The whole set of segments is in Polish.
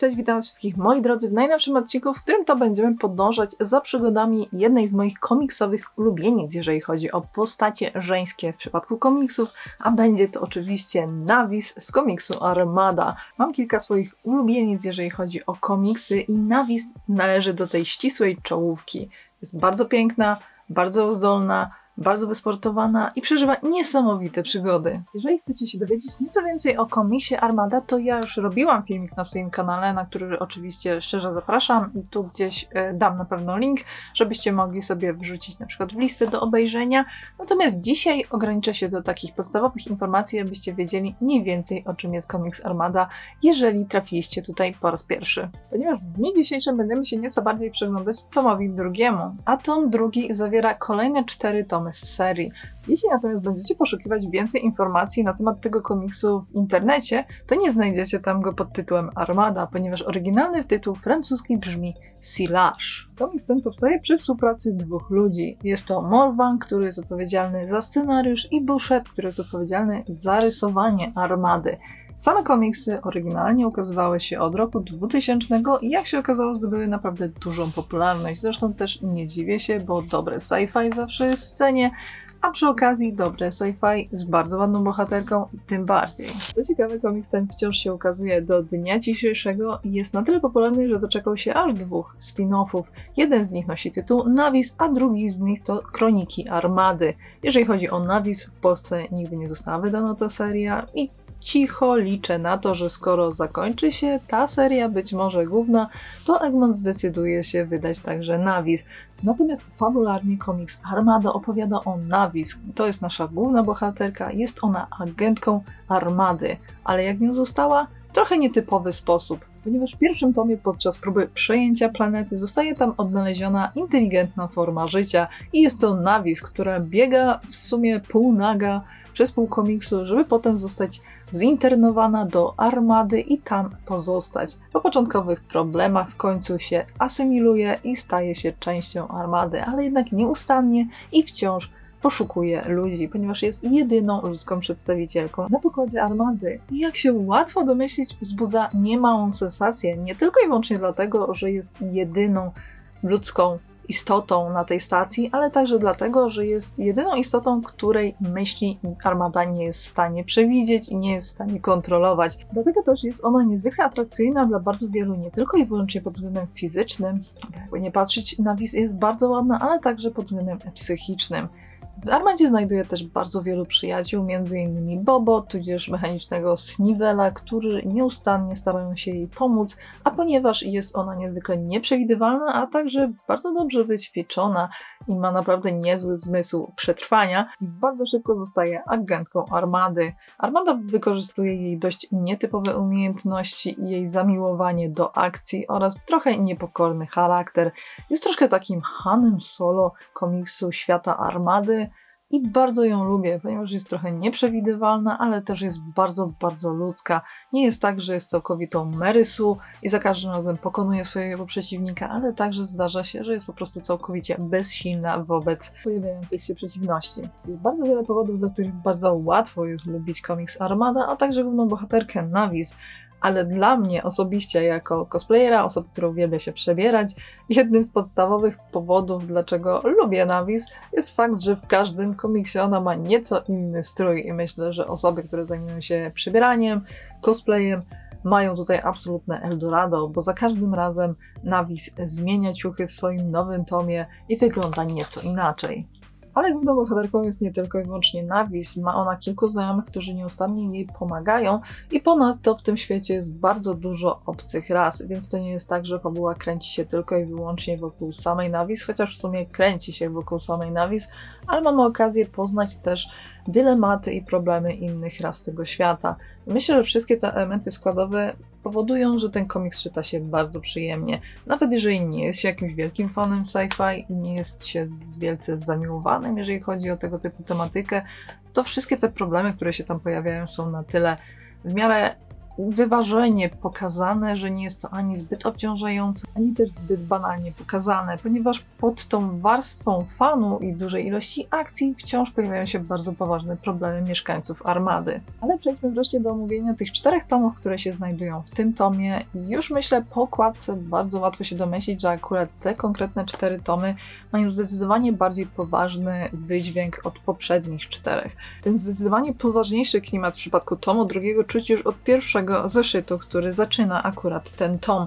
Cześć, witam wszystkich moi drodzy w najnowszym odcinku, w którym to będziemy podążać za przygodami jednej z moich komiksowych ulubienic, jeżeli chodzi o postacie żeńskie w przypadku komiksów, a będzie to oczywiście Navis z komiksu Armada. Mam kilka swoich ulubienic, jeżeli chodzi o komiksy i Navis należy do tej ścisłej czołówki. Jest bardzo piękna, bardzo zdolna, bardzo wysportowana i przeżywa niesamowite przygody. Jeżeli chcecie się dowiedzieć nieco więcej o komiksie Armada, to ja już robiłam filmik na swoim kanale, na który oczywiście szczerze zapraszam i tu gdzieś e, dam na pewno link, żebyście mogli sobie wrzucić na przykład w listę do obejrzenia. Natomiast dzisiaj ograniczę się do takich podstawowych informacji, abyście wiedzieli mniej więcej o czym jest komiks Armada, jeżeli trafiliście tutaj po raz pierwszy. Ponieważ w dniu dzisiejszym będziemy się nieco bardziej przyglądać tomowi drugiemu, a tom drugi zawiera kolejne cztery tomy z serii. Jeśli natomiast będziecie poszukiwać więcej informacji na temat tego komiksu w internecie, to nie znajdziecie tam go pod tytułem Armada, ponieważ oryginalny tytuł francuski brzmi Silage. Komiks ten powstaje przy współpracy dwóch ludzi. Jest to Morvan, który jest odpowiedzialny za scenariusz i Bouchet, który jest odpowiedzialny za rysowanie Armady. Same komiksy oryginalnie ukazywały się od roku 2000 i jak się okazało zdobyły naprawdę dużą popularność. Zresztą też nie dziwię się, bo dobre sci-fi zawsze jest w cenie, a przy okazji dobre sci-fi z bardzo ładną bohaterką tym bardziej. Co ciekawe, komiks ten wciąż się ukazuje do dnia dzisiejszego i jest na tyle popularny, że doczekał się aż dwóch spin-offów. Jeden z nich nosi tytuł Navis, a drugi z nich to Kroniki Armady. Jeżeli chodzi o Navis, w Polsce nigdy nie została wydana ta seria i cicho liczę na to, że skoro zakończy się ta seria, być może główna, to Egmont zdecyduje się wydać także Navis. Natomiast fabularnie komiks Armada opowiada o Navis. To jest nasza główna bohaterka, jest ona agentką Armady, ale jak nią została? W trochę nietypowy sposób, ponieważ w pierwszym tomie podczas próby przejęcia planety zostaje tam odnaleziona inteligentna forma życia i jest to Navis, która biega w sumie półnaga przez pół komiksu, żeby potem zostać zinternowana do armady i tam pozostać. Po początkowych problemach w końcu się asymiluje i staje się częścią armady, ale jednak nieustannie i wciąż poszukuje ludzi, ponieważ jest jedyną ludzką przedstawicielką na pokładzie armady. I jak się łatwo domyślić, wzbudza niemałą sensację, nie tylko i wyłącznie dlatego, że jest jedyną ludzką istotą na tej stacji, ale także dlatego, że jest jedyną istotą, której myśli armada nie jest w stanie przewidzieć i nie jest w stanie kontrolować. Dlatego też jest ona niezwykle atrakcyjna dla bardzo wielu, nie tylko i wyłącznie pod względem fizycznym, jakby nie patrzeć na wizję jest bardzo ładna, ale także pod względem psychicznym. W Armadzie znajduje też bardzo wielu przyjaciół, m.in. Bobo, tudzież mechanicznego Snivela, którzy nieustannie starają się jej pomóc, a ponieważ jest ona niezwykle nieprzewidywalna, a także bardzo dobrze wyćwiczona i ma naprawdę niezły zmysł przetrwania, bardzo szybko zostaje agentką Armady. Armada wykorzystuje jej dość nietypowe umiejętności i jej zamiłowanie do akcji oraz trochę niepokorny charakter. Jest troszkę takim Hanem Solo komiksu świata Armady, i bardzo ją lubię, ponieważ jest trochę nieprzewidywalna, ale też jest bardzo, bardzo ludzka. Nie jest tak, że jest całkowitą Marysu i za każdym razem pokonuje swojego przeciwnika, ale także zdarza się, że jest po prostu całkowicie bezsilna wobec pojawiających się przeciwności. Jest bardzo wiele powodów, dla których bardzo łatwo jest lubić komiks Armada, a także główną bohaterkę Navis, ale dla mnie osobiście, jako cosplayera, osoby, która uwielbia się przebierać, jednym z podstawowych powodów, dlaczego lubię Navis, jest fakt, że w każdym komiksie ona ma nieco inny strój i myślę, że osoby, które zajmują się przebieraniem, cosplayem, mają tutaj absolutne Eldorado, bo za każdym razem Navis zmienia ciuchy w swoim nowym tomie i wygląda nieco inaczej. Ale główną bohaterką jest nie tylko i wyłącznie Navis, ma ona kilku znajomych, którzy nieustannie jej pomagają i ponadto w tym świecie jest bardzo dużo obcych ras, więc to nie jest tak, że fabuła kręci się tylko i wyłącznie wokół samej Navis, chociaż w sumie kręci się wokół samej Navis, ale mamy okazję poznać też dylematy i problemy innych ras tego świata. Myślę, że wszystkie te elementy składowe powodują, że ten komiks czyta się bardzo przyjemnie. Nawet jeżeli nie jest się jakimś wielkim fanem sci-fi i nie jest się wielce zamiłowanym, jeżeli chodzi o tego typu tematykę, to wszystkie te problemy, które się tam pojawiają, są na tyle w miarę wyważenie pokazane, że nie jest to ani zbyt obciążające, ani też zbyt banalnie pokazane, ponieważ pod tą warstwą fanu i dużej ilości akcji wciąż pojawiają się bardzo poważne problemy mieszkańców armady. Ale przejdźmy wreszcie do omówienia tych czterech tomów, które się znajdują w tym tomie. Już myślę po okładce bardzo łatwo się domyślić, że akurat te konkretne cztery tomy mają zdecydowanie bardziej poważny wydźwięk od poprzednich czterech. Ten zdecydowanie poważniejszy klimat w przypadku tomu drugiego czuć już od pierwszego zeszytu, który zaczyna akurat ten tom.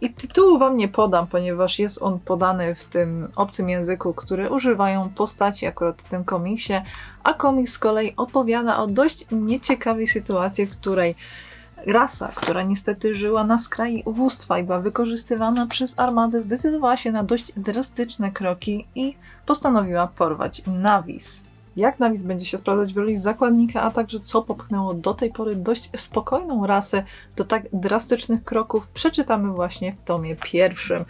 I tytułu wam nie podam, ponieważ jest on podany w tym obcym języku, który używają postaci akurat w tym komiksie, a komiks z kolei opowiada o dość nieciekawej sytuacji, w której rasa, która niestety żyła na skraju ubóstwa i była wykorzystywana przez armadę, zdecydowała się na dość drastyczne kroki i postanowiła porwać Navis jak Navis będzie się sprawdzać w roli zakładnika, a także co popchnęło do tej pory dość spokojną rasę do tak drastycznych kroków, przeczytamy właśnie w tomie pierwszym.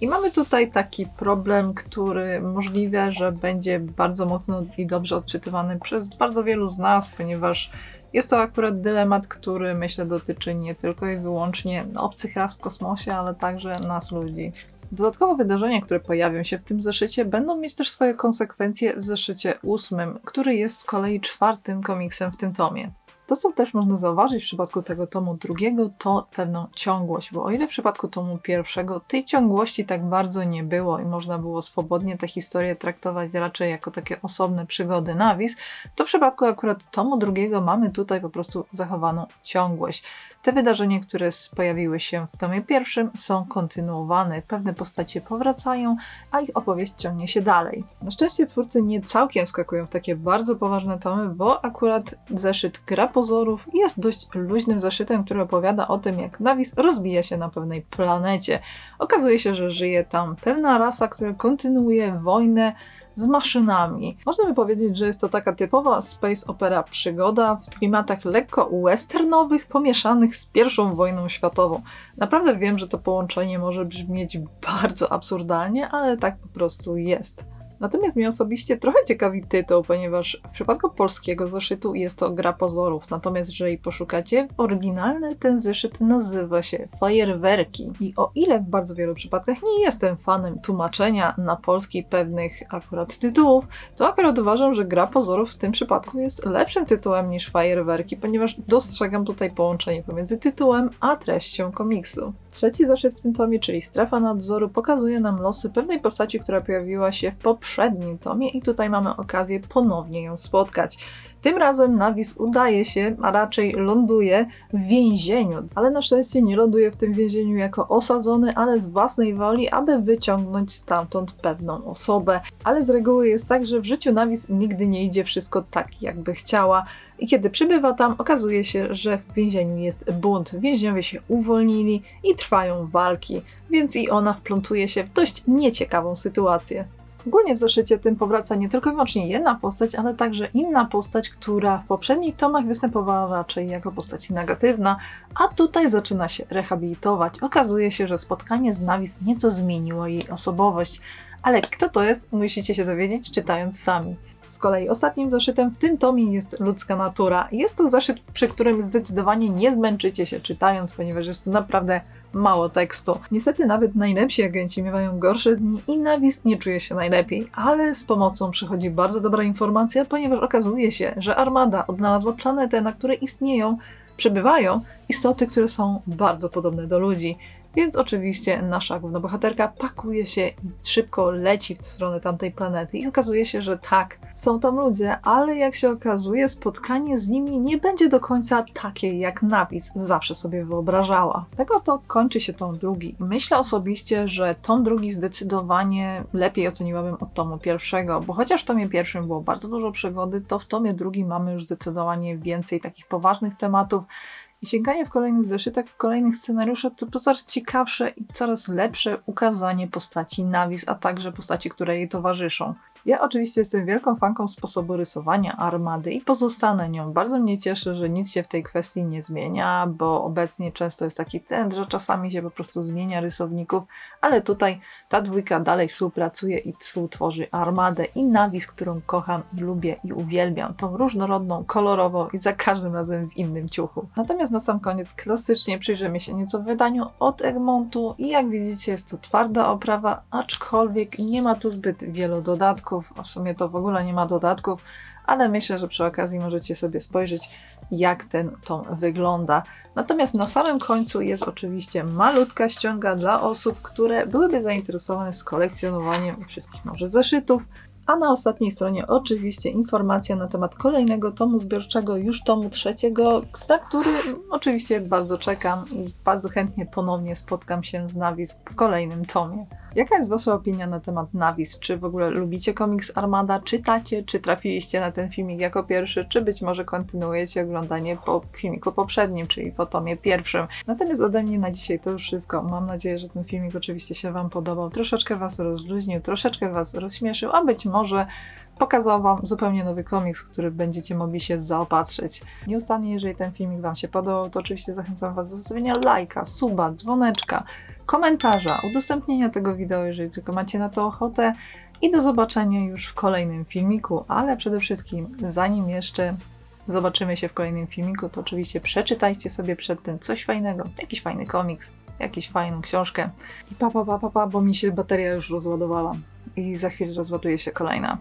I mamy tutaj taki problem, który możliwe, że będzie bardzo mocno i dobrze odczytywany przez bardzo wielu z nas, ponieważ jest to akurat dylemat, który myślę dotyczy nie tylko i wyłącznie obcych ras w kosmosie, ale także nas ludzi. Dodatkowo wydarzenia, które pojawią się w tym zeszycie, będą mieć też swoje konsekwencje w zeszycie ósmym, który jest z kolei czwartym komiksem w tym tomie. To, co też można zauważyć w przypadku tego tomu drugiego, to pewną ciągłość, bo o ile w przypadku tomu pierwszego tej ciągłości tak bardzo nie było i można było swobodnie tę historię traktować raczej jako takie osobne przygody nawis, to w przypadku akurat tomu drugiego mamy tutaj po prostu zachowaną ciągłość. Te wydarzenia, które pojawiły się w tomie pierwszym, są kontynuowane. Pewne postacie powracają, a ich opowieść ciągnie się dalej. Na szczęście twórcy nie całkiem skakują w takie bardzo poważne tomy, bo akurat zeszyt Gra Pozorów jest dość luźnym zeszytem, który opowiada o tym, jak Navis rozbija się na pewnej planecie. Okazuje się, że żyje tam pewna rasa, która kontynuuje wojnę z maszynami. Można by powiedzieć, że jest to taka typowa space opera przygoda w klimatach lekko westernowych, pomieszanych z pierwszą wojną światową. Naprawdę wiem, że to połączenie może brzmieć bardzo absurdalnie, ale tak po prostu jest. Natomiast mnie osobiście trochę ciekawi tytuł, ponieważ w przypadku polskiego zeszytu jest to gra pozorów. Natomiast jeżeli poszukacie, oryginalny ten zeszyt nazywa się Fajerwerki. I o ile w bardzo wielu przypadkach nie jestem fanem tłumaczenia na polski pewnych akurat tytułów, to akurat uważam, że gra pozorów w tym przypadku jest lepszym tytułem niż Fajerwerki, ponieważ dostrzegam tutaj połączenie pomiędzy tytułem a treścią komiksu. Trzeci zeszyt w tym tomie, czyli Strefa Nadzoru, pokazuje nam losy pewnej postaci, która pojawiła się w poprzednim tomie i tutaj mamy okazję ponownie ją spotkać. Tym razem Navis udaje się, a raczej ląduje w więzieniu, ale na szczęście nie ląduje w tym więzieniu jako osadzony, ale z własnej woli, aby wyciągnąć stamtąd pewną osobę. Ale z reguły jest tak, że w życiu Navis nigdy nie idzie wszystko tak, jakby chciała. I kiedy przybywa tam, okazuje się, że w więzieniu jest bunt. Więźniowie się uwolnili i trwają walki, więc i ona wplątuje się w dość nieciekawą sytuację. Ogólnie w zeszycie tym powraca nie tylko i wyłącznie jedna postać, ale także inna postać, która w poprzednich tomach występowała raczej jako postać negatywna, a tutaj zaczyna się rehabilitować. Okazuje się, że spotkanie z Navis nieco zmieniło jej osobowość. Ale kto to jest, musicie się dowiedzieć czytając sami. Z kolei ostatnim zeszytem w tym tomie jest ludzka natura. Jest to zeszyt, przy którym zdecydowanie nie zmęczycie się czytając, ponieważ jest to naprawdę mało tekstu. Niestety nawet najlepsi agenci miewają gorsze dni i Navis nie czuje się najlepiej, ale z pomocą przychodzi bardzo dobra informacja, ponieważ okazuje się, że armada odnalazła planetę, na której istnieją, przebywają istoty, które są bardzo podobne do ludzi. Więc oczywiście nasza główna bohaterka pakuje się i szybko leci w stronę tamtej planety i okazuje się, że tak, są tam ludzie, ale jak się okazuje, spotkanie z nimi nie będzie do końca takie, jak Navis zawsze sobie wyobrażała. Tego to kończy się tom drugi. Myślę osobiście, że tom drugi zdecydowanie lepiej oceniłabym od tomu pierwszego, bo chociaż w tomie pierwszym było bardzo dużo przygody, to w tomie drugim mamy już zdecydowanie więcej takich poważnych tematów, i sięganie w kolejnych zeszytach, w kolejnych scenariuszach to coraz ciekawsze i coraz lepsze ukazanie postaci Navis, a także postaci, które jej towarzyszą. Ja oczywiście jestem wielką fanką sposobu rysowania armady i pozostanę nią. Bardzo mnie cieszy, że nic się w tej kwestii nie zmienia, bo obecnie często jest taki trend, że czasami się po prostu zmienia rysowników, ale tutaj ta dwójka dalej współpracuje i współtworzy armadę i nawis, którą kocham i lubię i uwielbiam. Tą różnorodną, kolorową i za każdym razem w innym ciuchu. Natomiast na sam koniec klasycznie przyjrzymy się nieco wydaniu od Egmontu i jak widzicie jest to twarda oprawa, aczkolwiek nie ma tu zbyt wielu dodatków, w sumie to w ogóle nie ma dodatków, ale myślę, że przy okazji możecie sobie spojrzeć, jak ten tom wygląda. Natomiast na samym końcu jest oczywiście malutka ściąga dla osób, które byłyby zainteresowane z kolekcjonowaniem wszystkich może zeszytów, a na ostatniej stronie oczywiście informacja na temat kolejnego tomu zbiorczego, już tomu trzeciego, na który oczywiście bardzo czekam i bardzo chętnie ponownie spotkam się z Navis w kolejnym tomie. Jaka jest Wasza opinia na temat Navis? Czy w ogóle lubicie komiks Armada? Czytacie? Czy trafiliście na ten filmik jako pierwszy? Czy być może kontynuujecie oglądanie po filmiku poprzednim, czyli po tomie pierwszym? Natomiast ode mnie na dzisiaj to już wszystko. Mam nadzieję, że ten filmik oczywiście się Wam podobał. Troszeczkę Was rozluźnił, troszeczkę Was rozśmieszył, a być może pokazał Wam zupełnie nowy komiks, który będziecie mogli się zaopatrzyć. Nieustannie, jeżeli ten filmik Wam się podobał, to oczywiście zachęcam Was do zostawienia lajka, suba, dzwoneczka, komentarza, udostępnienia tego wideo, jeżeli tylko macie na to ochotę. I do zobaczenia już w kolejnym filmiku, ale przede wszystkim zanim jeszcze zobaczymy się w kolejnym filmiku, to oczywiście przeczytajcie sobie przed tym coś fajnego, jakiś fajny komiks, jakąś fajną książkę. I pa, pa, pa, pa, pa, bo mi się bateria już rozładowała. I za chwilę rozładuje się kolejna.